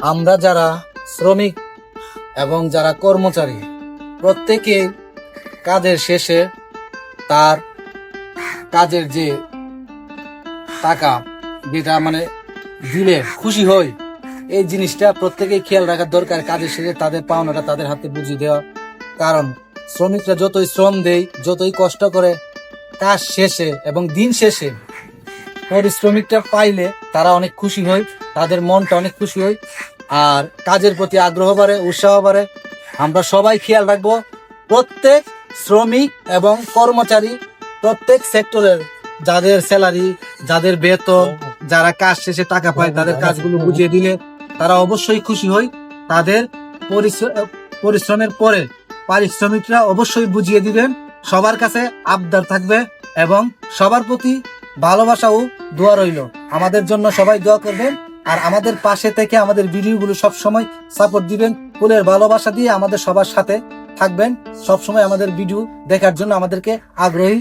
আমরা যারা শ্রমিক এবং যারা কর্মচারী, প্রত্যেকে কাজের শেষে তার কাজের যে টাকা, যেটা মানে দিলে খুশি হই, এই জিনিসটা প্রত্যেকেই খেয়াল রাখার দরকার। কাজের শেষে তাদের পাওনাটা তাদের হাতে বুঝিয়ে দেওয়া। কারণ শ্রমিকরা যতই শ্রম দেয়, যতই কষ্ট করে, কাজ শেষে এবং দিন শেষে পরিশ্রমিকটা পাইলে তারা অনেক খুশি হয়, তাদের মনটা অনেক খুশি হয় আর কাজের প্রতি আগ্রহ বাড়ে, উৎসাহ বাড়ে। আমরা সবাই খেয়াল রাখব, প্রত্যেক শ্রমিক এবং কর্মচারী প্রত্যেক সেক্টরের যাদের স্যালারি, যাদের বেতন, যারা কাজ শেষে টাকা পায়, তাদের কাজগুলো বুঝিয়ে দিলে তারা অবশ্যই খুশি হয়। তাদের পরিশ্র- পরিশ্রমের পরে পারিশ্রমিকরা অবশ্যই বুঝিয়ে দিবেন, সবার কাছে আবদার থাকবে এবং সবার প্রতি ভালোবাসা ও দোয়া রইল। আমাদের জন্য সবাই দোয়া করবেন আর আমাদের পাশে থেকে আমাদের ভিডিওগুলো সব সময় সাপোর্ট দিবেন। ফুলের ভালোবাসা দিয়ে আমাদের সবার সাথে থাকবেন। সবসময় আমাদের ভিডিও দেখার জন্য আমাদেরকে আগ্রহী